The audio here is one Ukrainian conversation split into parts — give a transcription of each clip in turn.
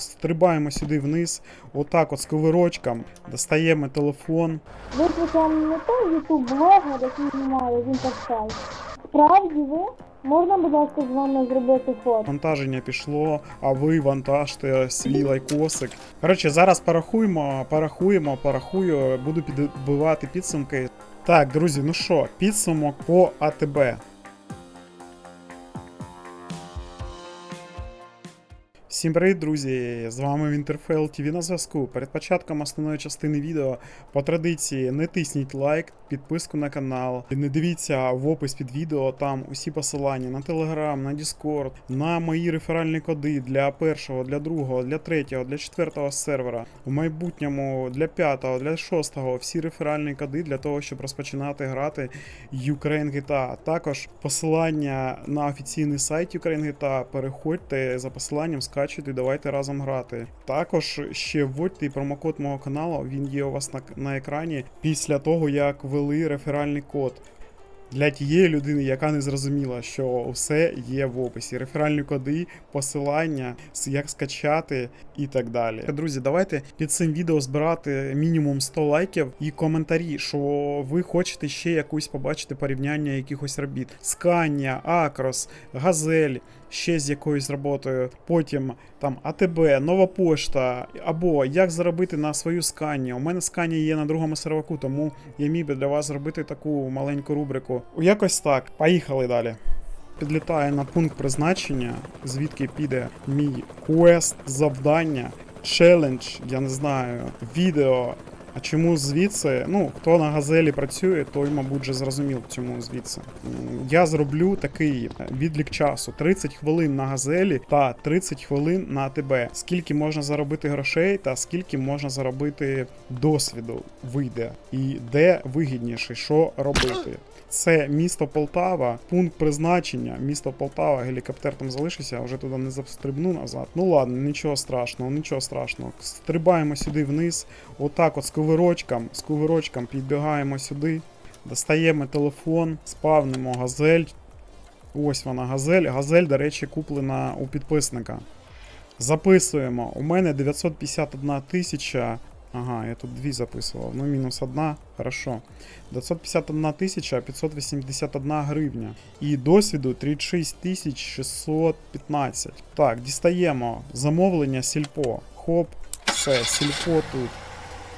стрибаємо сюди вниз, отак от з ковирочком, достаємо телефон. Ви причому не той ютуб блогер, який знімає в інтерфейс. Справді ви? Можна, будь ласка, з вами зробити фото? Вантаження пішло, а ви вантажте свій лайкосик. Коротше, зараз порахуємо, порахуємо, порахую, буду підбивати підсумки. Так, друзі, ну що, підсумок по АТБ. Всім привіт, друзі! З вами Winterfell TV на зв'язку. Перед початком основної частини відео по традиції не тисніть лайк, підписку на канал. Не дивіться в опис під відео, там усі посилання на Telegram, на Discord, на мої реферальні коди для першого, для другого, для третього, для четвертого сервера. В майбутньому для п'ятого, для шостого всі реферальні коди для того, щоб розпочинати грати Ukraine GTA. Також посилання на офіційний сайт Ukraine GTA. Переходьте за посиланням, скачуйте, давайте разом грати. Також ще вводьте промокод мого каналу, він є у вас на, на екрані після того, як ввели реферальний код. Для тієї людини, яка не зрозуміла, що все є в описі. Реферальні коди, посилання, як скачати і так далі. Друзі, давайте під цим відео збирати мінімум 100 лайків і коментарі, що ви хочете ще якусь побачити порівняння якихось робіт. Скання, Акрос, Газель, ще з якоюсь роботою. Потім там АТБ, Нова пошта, або як заробити на свою скані. У мене скані є на другому серваку, тому я міг би для вас зробити таку маленьку рубрику. Якось так. Поїхали далі. Підлітаю на пункт призначення, звідки піде мій квест, завдання, челендж, я не знаю, відео. А чому звідси? Ну, хто на газелі працює, той, мабуть, вже зрозумів, чому звідси. Я зроблю такий відлік часу: 30 хвилин на газелі та 30 хвилин на АТБ. Скільки можна заробити грошей та скільки можна заробити досвіду вийде, і де вигідніше, що робити. Це місто Полтава, пункт призначення. Місто Полтава, гелікоптер там залишився, а вже туди не застрибну назад. Ну ладно, нічого страшного, нічого страшного. Стрибаємо сюди вниз, отак от з ковирочком, з ковирочком підбігаємо сюди, достаємо телефон, спавнимо газель. Ось вона газель. Газель, до речі, куплена у підписника. Записуємо. У мене 951 тисяча. Ага, я тут дві записував. Ну, мінус одна. Хорошо. 951 тисяча 581 гривня. І досвіду 36 тисяч 615. Так, дістаємо замовлення сільпо. Хоп, все, сільпо тут.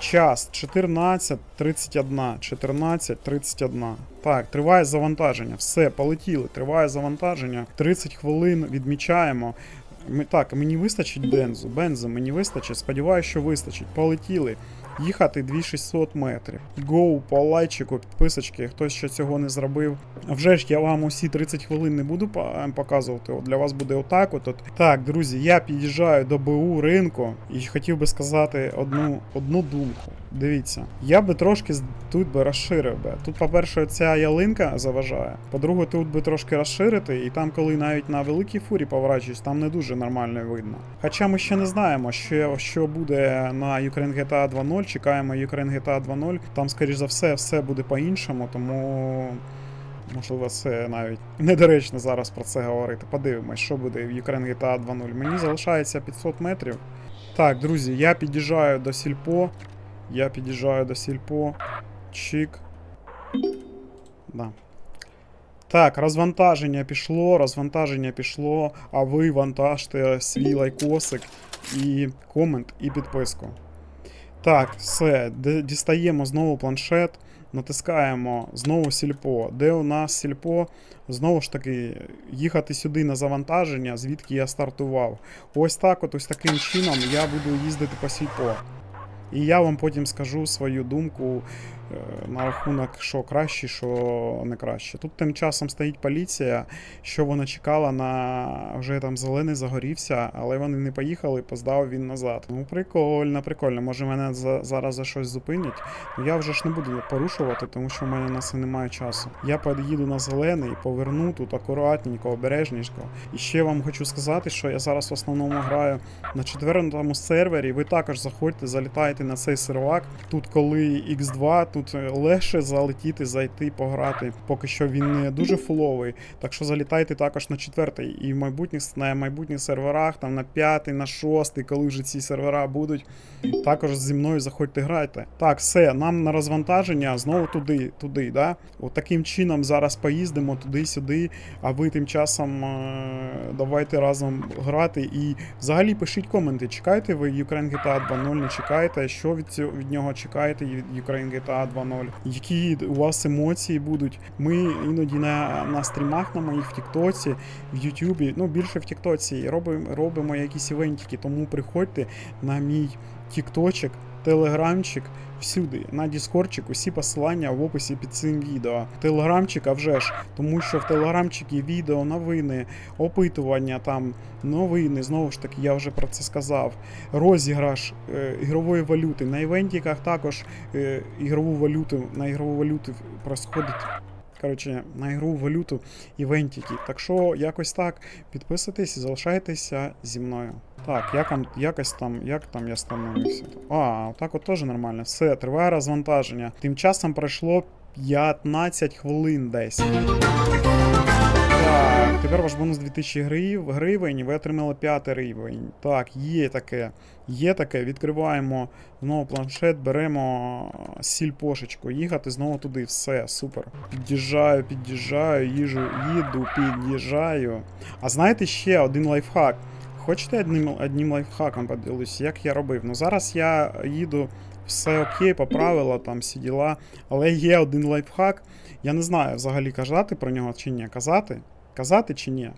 Час 14.31. 14.31. Так, триває завантаження. Все, полетіли. Триває завантаження. 30 хвилин відмічаємо. Так, мені вистачить бензу. Бензу мені вистачить. Сподіваюся, що вистачить. Полетіли. Їхати 2600 метрів. Гоу по лайчику, підписочки, хтось ще цього не зробив. Вже ж я вам усі 30 хвилин не буду показувати. От для вас буде отак. От, от. Так, друзі, я під'їжджаю до БУ ринку і хотів би сказати одну, одну думку. Дивіться, я би трошки тут би розширив би. Тут, по-перше, ця ялинка заважає. По-друге, тут би трошки розширити, і там, коли навіть на великій фурі поворачуюсь, там не дуже нормально видно. Хоча ми ще не знаємо, що, що буде на Ukraine GTA 2.0. Чекаємо Ukraine GTA 2.0. Там, скоріш за все, все буде по-іншому, тому. Можливо, це навіть недоречно зараз про це говорити. Подивимось, що буде в Ukraine GTA 2.0. Мені залишається 500 метрів. Так, друзі, я під'їжджаю до сільпо. Я під'їжджаю до сільпо. Чик. Да. Так, розвантаження пішло, розвантаження пішло, а ви вантажте свій лайкосик і комент, і підписку. Так, все, дістаємо знову планшет, натискаємо знову сільпо. Де у нас сільпо? Знову ж таки, їхати сюди на завантаження, звідки я стартував. Ось так, от ось таким чином я буду їздити по сільпо. І я вам потім скажу свою думку на рахунок, що краще, що не краще. Тут тим часом стоїть поліція, що вона чекала на вже там зелений загорівся, але вони не поїхали, поздав він назад. Ну прикольно, прикольно. Може мене за, зараз за щось зупинять. Ну я вже ж не буду порушувати, тому що в мене на це немає часу. Я під'їду на зелений, поверну тут акуратненько, обережненько. І ще вам хочу сказати, що я зараз в основному граю на четвертому сервері. Ви також заходьте, залітайте на цей сервак. Тут коли X2, тут тут легше залетіти, зайти, пограти. Поки що він не дуже фуловий. Так що залітайте також на четвертий і в майбутніх на майбутніх серверах, там на п'ятий, на шостий, коли вже ці сервера будуть. Також зі мною заходьте грайте. Так, все, нам на розвантаження знову туди, туди, да? От таким чином зараз поїздимо туди-сюди, а ви тим часом е, давайте разом грати і взагалі пишіть коменти. Чекаєте ви Ukraine GTA 2.0, не чекаєте? Що від цього від нього чекаєте Ukraine GTA 2.0? Які у вас емоції будуть? Ми іноді на, на стрімах на моїх в Тіктоці, в Ютубі, ну більше в Тіктоці, робимо, робимо якісь івентики, тому приходьте на мій Тікточок, Телеграмчик, всюди, на Діскорчик, усі посилання в описі під цим відео. Телеграмчик, а вже ж, тому що в Телеграмчикі відео, новини, опитування, там новини, знову ж таки, я вже про це сказав. Розіграш е, ігрової валюти. На івентіках також е, ігрову валюту, на ігрову валюту происходить. Коротше, на ігру валюту івентіки. Так що якось так. Підписуйтесь і залишайтеся зі мною. Так, як, якось там, як там я становився? А, так от теж нормально. Все, триває розвантаження. Тим часом пройшло 15 хвилин десь. Тепер ваш бонус 2000 грив, гривень, і ви отримали 5 рівень. Так, є таке. Є таке. Відкриваємо знову планшет, беремо сільпошечку. Їхати знову туди. Все, супер. Під'їжджаю, під'їжджаю, їжу, їду, під'їжджаю. А знаєте ще один лайфхак. Хочете одним, одним лайфхаком поділюсь, як я робив? Ну зараз я їду, все окей, по правила, там всі діла. Але є один лайфхак. Я не знаю взагалі казати про нього чи ні. Казати? Казати чи ні?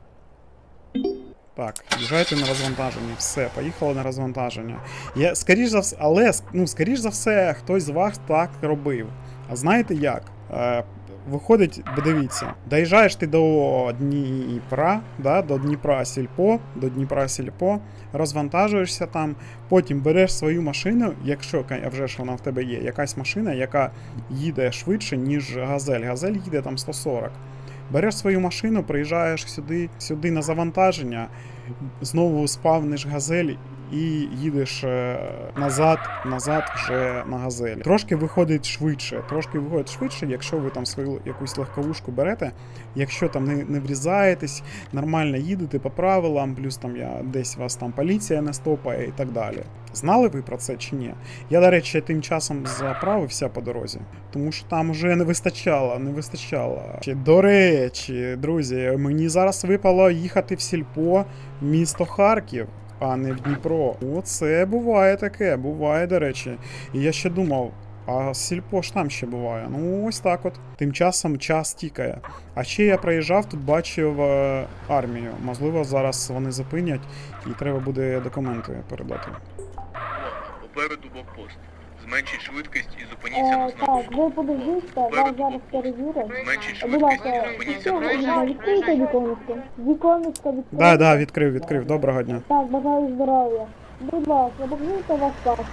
Так, їжджайте на розвантаження. Все, поїхали на розвантаження. Я, скоріш за все, але ну, скоріш за все, хтось з вас так робив. А знаєте як? Е, виходить, дивіться, доїжджаєш ти до Дніпра, да, до Дніпра Сільпо, до Дніпра Сільпо, розвантажуєшся там, потім береш свою машину, якщо вже ж вона в тебе є, якась машина, яка їде швидше, ніж газель. Газель їде там 140. Береш свою машину, приїжджаєш сюди, сюди на завантаження, знову спавниш газель і їдеш е, назад, назад вже на газелі. Трошки виходить швидше. Трошки виходить швидше, якщо ви там свою якусь легковушку берете, якщо там не, не врізаєтесь, нормально їдете по правилам, плюс там я десь вас там поліція не стопає і так далі. Знали ви про це чи ні? Я, до речі, тим часом заправився по дорозі, тому що там вже не вистачало, не вистачало. Чи, До речі, друзі, мені зараз випало їхати в сільпо місто Харків. А не в Дніпро. Оце буває таке, буває, до речі. І я ще думав, а сільпо ж там ще буває. Ну, ось так от. Тим часом час тікає. А ще я проїжджав, тут бачив е, армію. Можливо, зараз вони зупинять і треба буде документи передати. Попереду. Зменшіть швидкість і зупиніться на Е, знаку. так, ви подивіться, вас зараз перевірять. Зменшіть Будь швидкість ласка, і зупиніться на відкрийте знаку. відкрийте віконечко. Віконечко відкрийте. Да, да, відкрив, відкрив. Доброго дня. Так, бажаю здоров'я. Будь ласка, покажіть ваш паспорт.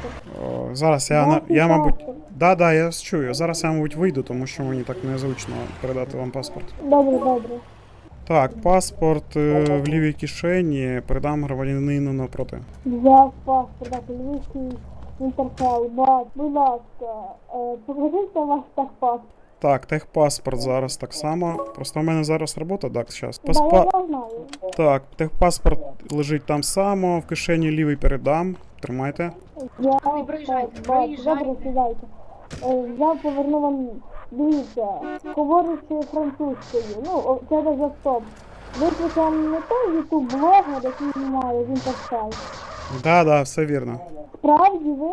О, зараз я, на- я, мабуть. Да, да, я вас чую. Зараз я, мабуть, вийду, тому що мені так незручно передати вам паспорт. Добре, добре. Так, паспорт е, в лівій кишені передам громадянину навпроти. Взяв паспорт, так, львівський інтерфел, бач, будь ласка, е, покажіть ваш техпаспорт. Так, техпаспорт зараз так само. Просто в мене зараз робота, так, зараз. Да, Паспа... я знаю. Так, техпаспорт лежить там само, в кишені лівий передам. Тримайте. Я так, бач, добре, сідайте. Е, Я поверну вам, дивіться, говорячи французькою, ну, о, це за стоп. Ви причому не той ютуб блогер, який знімає в інтерфейс. Да, да, все вірно. Справді ви?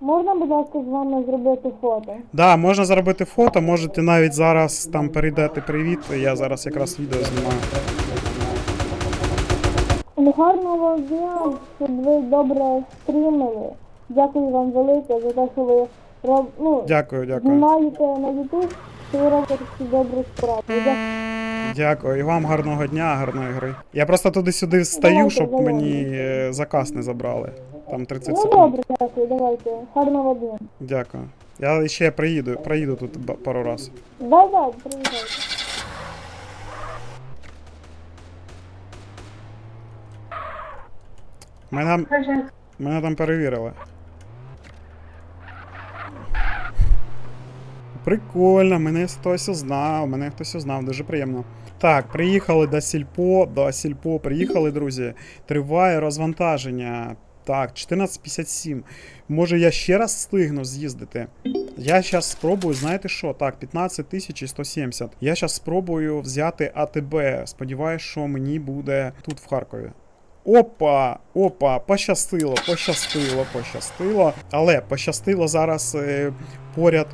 Можна, будь ласка, з вами зробити фото? Да, можна зробити фото, можете навіть зараз там передати привіт. Я зараз якраз відео знімаю. Гарного дня, щоб ви добре стрімили. Дякую вам велике за те, що ви роб... ну, Дякую, дякую. знімаєте на YouTube, що ви робите такі добрі справи. Дякую. Дякую. І вам гарного дня, гарної гри. Я просто туди-сюди стою, Давайте, щоб давайте. мені е, заказ не забрали. Там 30 Ну секунд. добре, дякую, давайте. Гарного дня. Дякую. Я ще приїду, проїду тут ба- пару раз. Да, да, приїжджайте. Мене там, мене там перевірили. Прикольно, мене хтось узнав, мене хтось узнав, дуже приємно. Так, приїхали до Сільпо, до Сільпо, приїхали, друзі. Триває розвантаження. Так, 14.57. Може я ще раз встигну з'їздити? Я зараз спробую, знаєте що? Так, 15 тисяч і 170. Я зараз спробую взяти АТБ. Сподіваюсь, що мені буде тут в Харкові. Опа, опа, пощастило, пощастило, пощастило. Але пощастило зараз е, поряд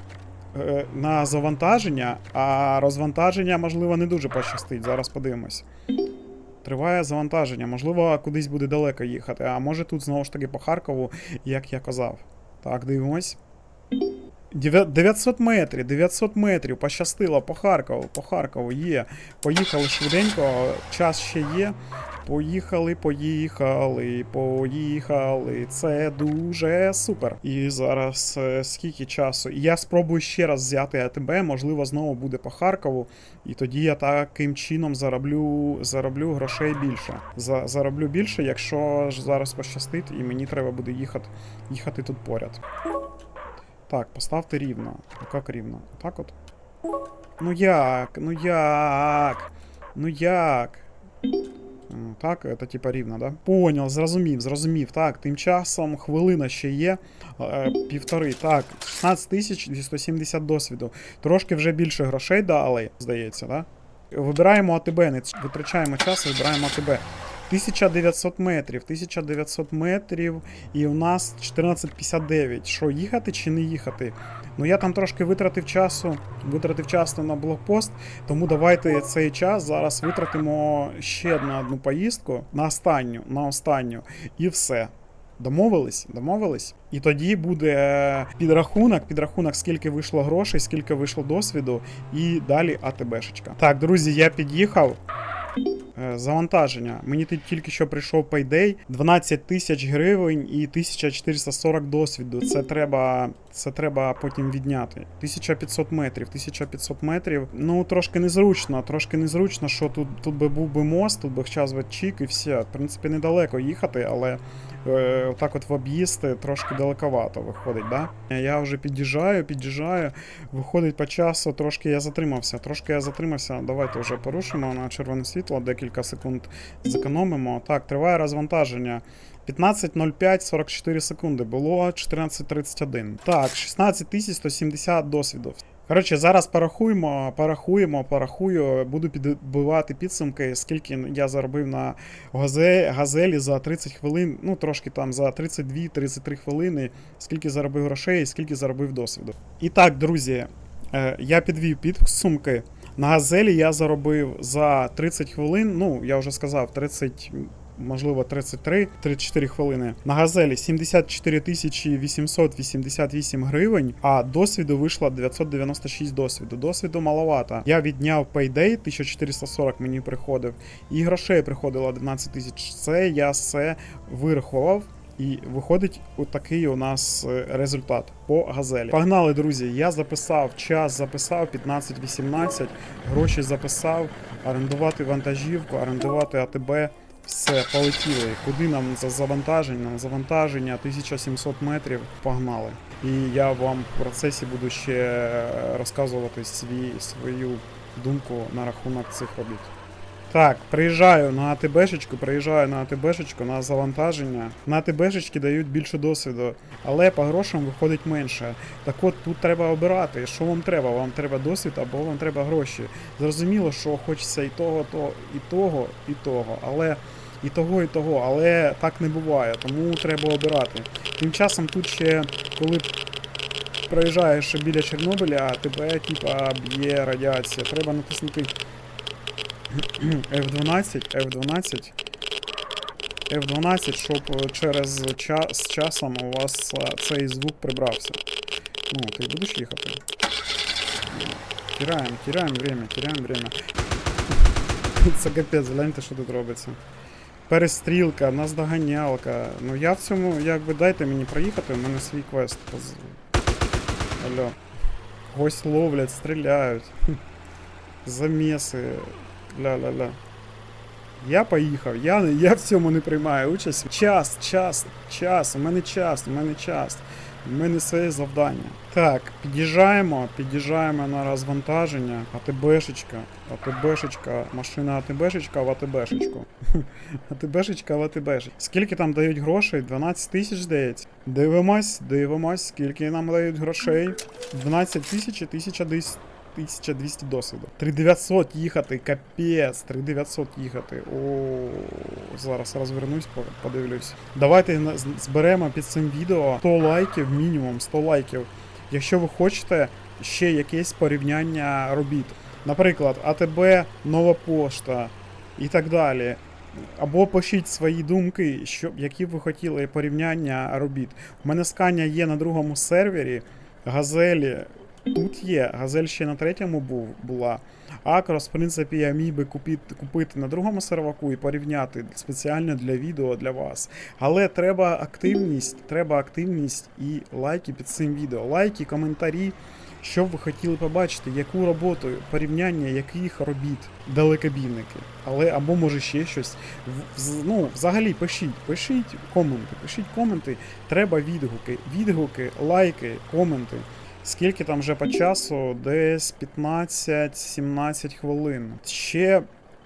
на завантаження, а розвантаження, можливо, не дуже пощастить. Зараз подивимось. Триває завантаження, можливо, кудись буде далеко їхати, а може тут знову ж таки по Харкову, як я казав. Так, дивимось. Дев'я- 900 метрів, 900 метрів, пощастило по Харкову, по Харкову є. Поїхали швиденько, час ще є. Поїхали, поїхали, поїхали. Це дуже супер. І зараз е, скільки часу? Я спробую ще раз взяти АТБ, можливо, знову буде по Харкову. І тоді я таким чином зароблю, зароблю грошей більше. За, зароблю більше, якщо зараз пощастить, і мені треба буде їхати, їхати тут поряд. Так, поставте рівно. Ну як рівно? Так от? Ну як? Ну як? Ну як? Так, це типа рівно, да? Понял, зрозумів, зрозумів. Так, тим часом хвилина ще є. Е, півтори. Так, 16 тисяч 270 досвіду. Трошки вже більше грошей дали, здається, да? Вибираємо АТБ, не витрачаємо час, вибираємо АТБ. 1900 метрів, 1900 метрів, і у нас 14.59. Що, їхати чи не їхати? Ну я там трошки витратив часу, витратив часу на блокпост, тому давайте цей час зараз витратимо ще на одну поїздку, на останню, на останню, і все. Домовились? Домовились? І тоді буде підрахунок, підрахунок, скільки вийшло грошей, скільки вийшло досвіду, і далі АТБшечка. Так, друзі, я під'їхав. Е, Завантаження. Мені тільки що прийшов Payday. 12 тисяч гривень і 1440 досвіду. Це треба, це треба потім відняти. 1500 метрів. 1500 метрів. Ну, трошки незручно. Трошки незручно, що тут, тут би був би мост, тут би час би чік і все. В принципі, недалеко їхати, але отак от в об'їзд трошки далековато виходить, да? Я вже під'їжджаю, під'їжджаю. Виходить по часу, трошки я затримався. Трошки я затримався. Давайте вже порушимо на червоне світло, декілька секунд зекономимо. Так, триває розвантаження. 15.05 44 секунди. Було 14.31. Так, 16170 досвіду. Коротше, зараз порахуємо, порахуємо, порахую. Буду підбивати підсумки, скільки я заробив на газе, газелі за 30 хвилин, ну трошки там за 32-33 хвилини, скільки заробив грошей, скільки заробив досвіду. І так, друзі, е, я підвів підсумки. На газелі я заробив за 30 хвилин, ну я вже сказав, 30. Можливо, 33-34 хвилини. На газелі 74 888 гривень, а досвіду вийшло 996 досвіду. Досвіду маловато. Я відняв Payday 1440 мені приходив, і грошей приходило 11 тисяч. Це я все вирахував. І виходить отакий у нас е, результат по газелі. Погнали, друзі. Я записав час, записав 15-18, гроші записав, орендувати вантажівку, орендувати АТБ. Все, полетіли. Куди нам за завантаження? На завантаження 1700 метрів. Погнали. І я вам в процесі буду ще розказувати свій, свою думку на рахунок цих робіт. Так, приїжджаю на АТБшечку, приїжджаю на АТБшечку на завантаження. На АТБшечки дають більше досвіду, але по грошам виходить менше. Так от тут треба обирати, що вам треба. Вам треба досвід або вам треба гроші. Зрозуміло, що хочеться і того, то, і того, і того, але і того, і того, але так не буває, тому треба обирати. Тим часом тут ще, коли проїжджаєш біля Чорнобиля, тебе типа б'є радіація. Треба натиснути F12, F12. F12, щоб е, через час з часом у вас е, цей звук прибрався. Ну, ти будеш їхати? Теряємо, теряємо время, теряємо время. Це капець, гляньте, що тут робиться. Перестрілка, наздоганялка. Ну я в цьому, якби дайте мені проїхати, у мене свій квест. Алло. Гость ловлять, стріляють. Заміси. Ля-ля-ля. Я поїхав, я, я в цьому не приймаю участь. Час, час, час, у мене час, у мене час. У мене своє завдання. Так, під'їжджаємо, під'їжджаємо на розвантаження. АТБшечка, АТБшечка, машина АТБшечка в АТБшечку. АТБшечка в АТБшечку. Скільки там дають грошей? 12 тисяч, здається. Дивимось, дивимось, скільки нам дають грошей. 12 тисяч і 1010. 1200 досвіду. 3900 їхати, капець, 3900 їхати. О, зараз розвернусь, подивлюсь. Давайте зберемо під цим відео 100 лайків, мінімум 100 лайків. Якщо ви хочете ще якесь порівняння робіт. Наприклад, АТБ, Нова Пошта і так далі. Або пишіть свої думки, що, які ви хотіли порівняння робіт. У мене скання є на другому сервері. Газелі тут є. Газель ще на третьому був, була. Акрос, в принципі, я міг би купити, купити на другому серваку і порівняти спеціально для відео для вас. Але треба активність, треба активність і лайки під цим відео. Лайки, коментарі. Що б ви хотіли побачити, яку роботу, порівняння яких робіт далекобійники. Але або може ще щось. Ну, взагалі пишіть, пишіть коменти, пишіть коменти. Треба відгуки, відгуки, лайки, коменти. Скільки там вже по часу? Десь 15-17 хвилин. Ще,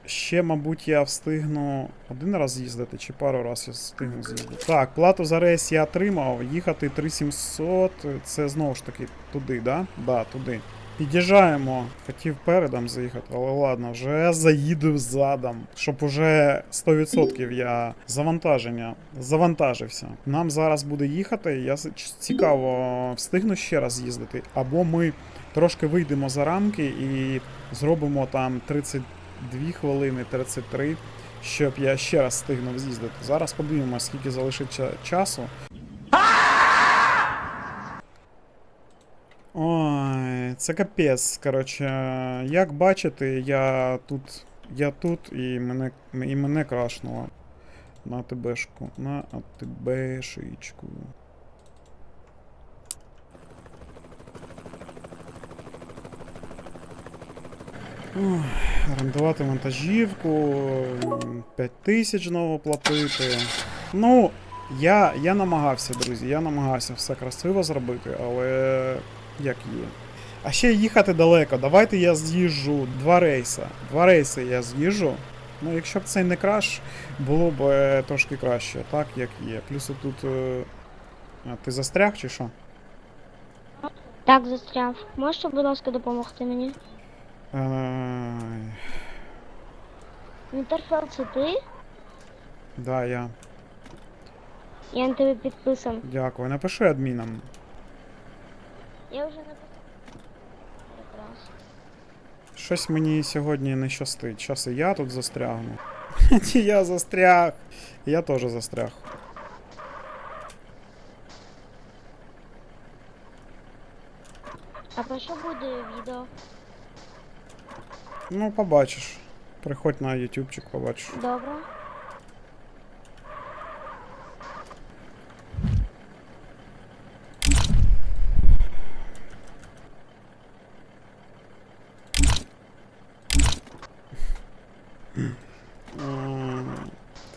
ще, мабуть, я встигну один раз їздити, чи пару разів я встигну з'їздити. Так, плату за рейс я отримав. Їхати 3700, це знову ж таки туди, да? Да, туди. Під'їжджаємо. Хотів передом заїхати, але ладно, вже заїду задом, щоб уже 100% я завантаження завантажився. Нам зараз буде їхати. Я цікаво, встигну ще раз їздити, або ми трошки вийдемо за рамки і зробимо там 32 хвилини, 33, щоб я ще раз встигнув з'їздити. Зараз подивимося, скільки залишиться часу. Ой, це капець. Коротше, як бачите, я тут. Я тут і мене, і мене крашнуло. На АТБшку. На АТБшечку. Орендувати вантажівку, 5 тисяч знову платити. Ну, я, я намагався, друзі, я намагався все красиво зробити, але як є. А ще їхати далеко. Давайте я з'їжджу два рейси. Два рейси я з'їжджу. Ну, якщо б це не краш, було б е, трошки краще, так як є. Плюс тут. Е... А, ти застряг чи що? Так, застряв. Можете, будь ласка, допомогти мені? Ай, Інтерфел це ти? да, я. Я на тебе підписан. Дякую. Напиши адмінам. Я вже написав. Якраз. Щось мені сьогодні не щастить. Щас і я тут застрягну. Я застряг. Я теж застряг. А про що буде відео? Ну, побачиш. Приходь на ютубчик, побачиш. Добре.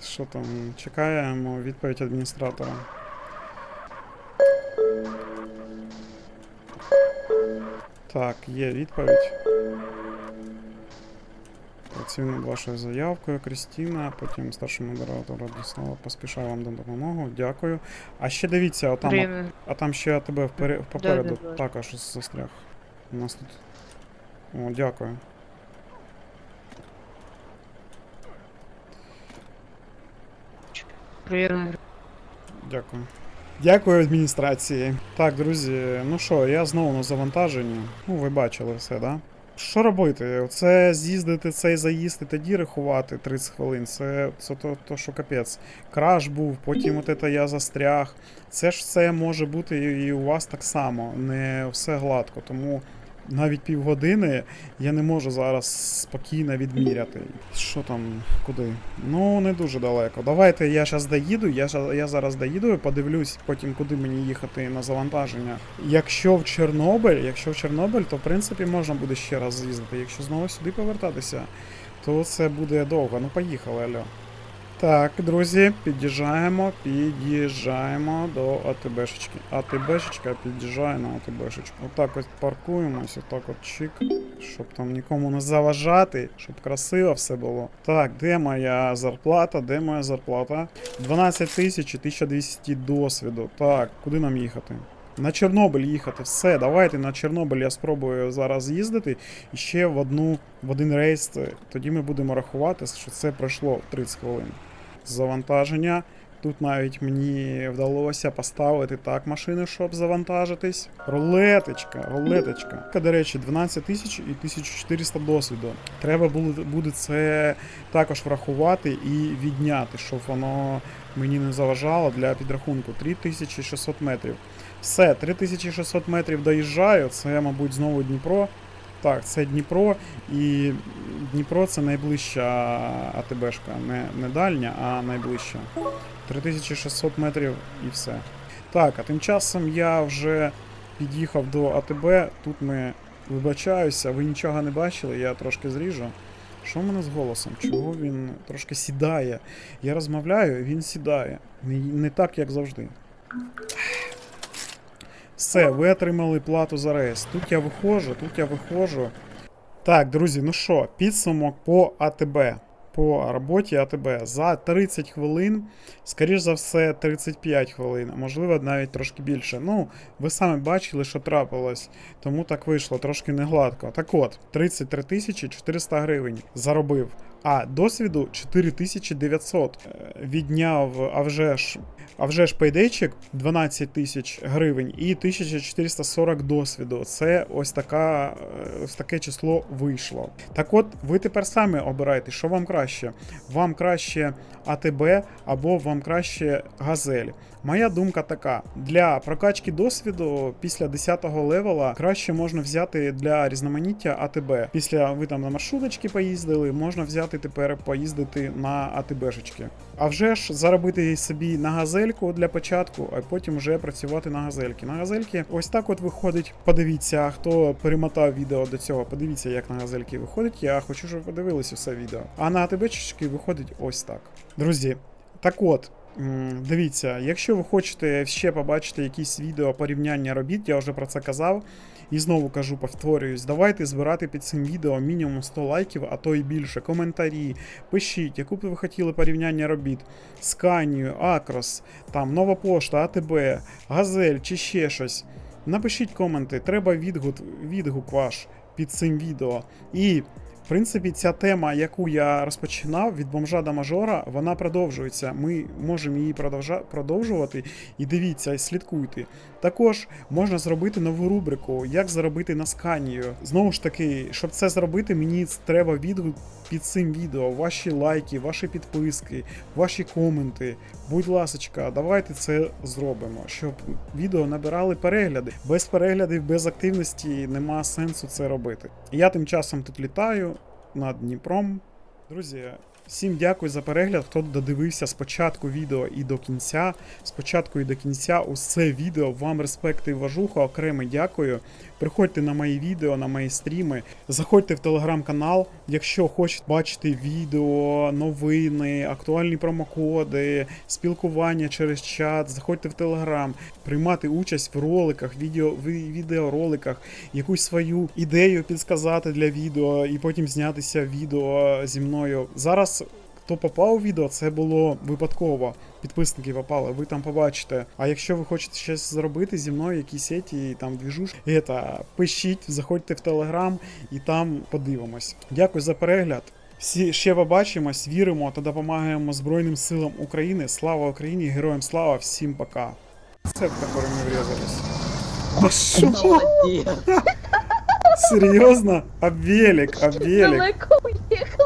Що там? Чекаємо відповідь адміністратора. Так, є відповідь. Працюю над вашою заявкою, Крістіна, потім старший модератор Радіслава поспішаю вам на допомогу. Дякую. А ще дивіться, отам, Время. а там ще тебе впере- попереду також застряг. У нас тут. О, дякую. Примерно. Дякую. Дякую адміністрації. Так, друзі, ну що, я знову на завантаженні. Ну, ви бачили все, да? Що робити? Це з'їздити цей заїзд і тоді рахувати 30 хвилин. Це, це то, то, що капець. Краш був, потім от це я застряг. Це ж все може бути і у вас так само. Не все гладко. Тому навіть півгодини я не можу зараз спокійно відміряти. Що там, куди? Ну, не дуже далеко. Давайте я зараз доїду, я, я зараз доїду подивлюсь потім, куди мені їхати на завантаження. Якщо в Чорнобиль, якщо в Чорнобиль, то в принципі можна буде ще раз з'їздити. Якщо знову сюди повертатися, то це буде довго. Ну поїхали, алло. Так, друзі, під'їжджаємо, під'їжджаємо до АТБшечки. АТБшечка під'їжджає на АТБшечку. Отак ось паркуємось, отак от чик, щоб там нікому не заважати, щоб красиво все було. Так, де моя зарплата? Де моя зарплата? 12 тисяч і 1200 досвіду. Так, куди нам їхати? На Чорнобиль їхати, все, давайте на Чорнобиль я спробую зараз їздити і ще в одну в один рейс. Тоді ми будемо рахувати, що це пройшло 30 хвилин. Завантаження. Тут навіть мені вдалося поставити так машини, щоб завантажитись. Рулеточка, рулеточка. До речі, 12 тисяч і 1400 досвіду. Треба буде, це також врахувати і відняти, щоб воно мені не заважало для підрахунку. 3600 метрів. Все, 3600 метрів доїжджаю. Це, мабуть, знову Дніпро. Так, це Дніпро, і Дніпро це найближча АТБшка, не, не дальня, а найближча. 3600 метрів і все. Так, а тим часом я вже під'їхав до АТБ. Тут ми вибачаюся, ви нічого не бачили, я трошки зріжу. Що в мене з голосом? Чого він трошки сідає? Я розмовляю, він сідає. Не, не так, як завжди. Все, ви отримали плату за рейс. Тут я виходжу, тут я виходжу. Так, друзі, ну що, підсумок по АТБ. По роботі АТБ за 30 хвилин, скоріш за все, 35 хвилин, можливо навіть трошки більше. Ну, ви самі бачили, що трапилось, тому так вийшло трошки не гладко. Так от, 33 тисячі 400 гривень заробив, а досвіду 4900 Е, відняв, а вже ж. А вже ж пейдейчик 12 тисяч гривень і 1440 досвіду. Це ось така е, ось таке число вийшло. Так от, ви тепер самі обирайте, що вам краще. Вам краще АТБ або вам краще газель. Моя думка така: для прокачки досвіду після 10-го левела краще можна взяти для різноманіття АТБ. Після ви там на маршруточки поїздили, можна взяти тепер поїздити на АТБшечки. А вже ж заробити собі на газельку для початку, а потім вже працювати на газельки. На газельки ось так от виходить. Подивіться, хто перемотав відео до цього, подивіться, як на газельки виходить. Я хочу, щоб ви подивилися все відео. А на АТБчики виходить ось так. Друзі, так от. Дивіться, якщо ви хочете ще побачити якісь відео порівняння робіт, я вже про це казав. І знову кажу, повторююсь, давайте збирати під цим відео мінімум 100 лайків, а то і більше. Коментарі, пишіть, яку б ви хотіли порівняння робіт. Сканію, Акрос, там Нова Пошта, АТБ, Газель чи ще щось. Напишіть коменти, треба відгук, відгук ваш під цим відео. І принципі, ця тема, яку я розпочинав від бомжа до мажора, вона продовжується. Ми можемо її продовжувати. І дивіться, і слідкуйте. Також можна зробити нову рубрику, як заробити на сканію. Знову ж таки, щоб це зробити, мені треба відгук під цим відео, ваші лайки, ваші підписки, ваші коменти. Будь ласочка, давайте це зробимо, щоб відео набирали перегляди. Без переглядів, без активності нема сенсу це робити. Я тим часом тут літаю над Дніпром. Друзі, всім дякую за перегляд, хто додивився спочатку відео і до кінця. Спочатку і до кінця усе відео. Вам респект і важуха. окремо дякую. Приходьте на мої відео, на мої стріми. Заходьте в телеграм-канал, якщо хочете бачити відео, новини, актуальні промокоди, спілкування через чат. Заходьте в телеграм, приймати участь в роликах, відео, ві- відеороликах, якусь свою ідею підсказати для відео і потім знятися відео зі мною. Зараз. Хто попав у відео, це було випадково. Підписники попали, ви там побачите. А якщо ви хочете щось зробити зі мною, якісь сеті, там двіжуш, это, пишіть, заходьте в телеграм і там подивимось. Дякую за перегляд. Всі ще побачимось, віримо та допомагаємо Збройним силам України. Слава Україні! Героям слава! Всім пока! Це в який ми врізались. А. Серйозно? Обелік, обелік. Далеко уїхали.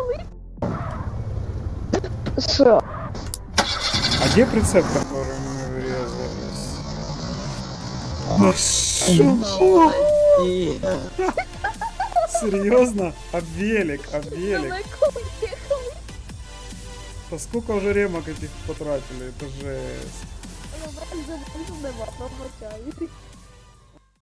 Що? А где прицеп, который мы врезались? Ну. Серьезно? Обелик, обелик. Далеко уїхали. Да сколько уже ремок этих потратили? Это жесть.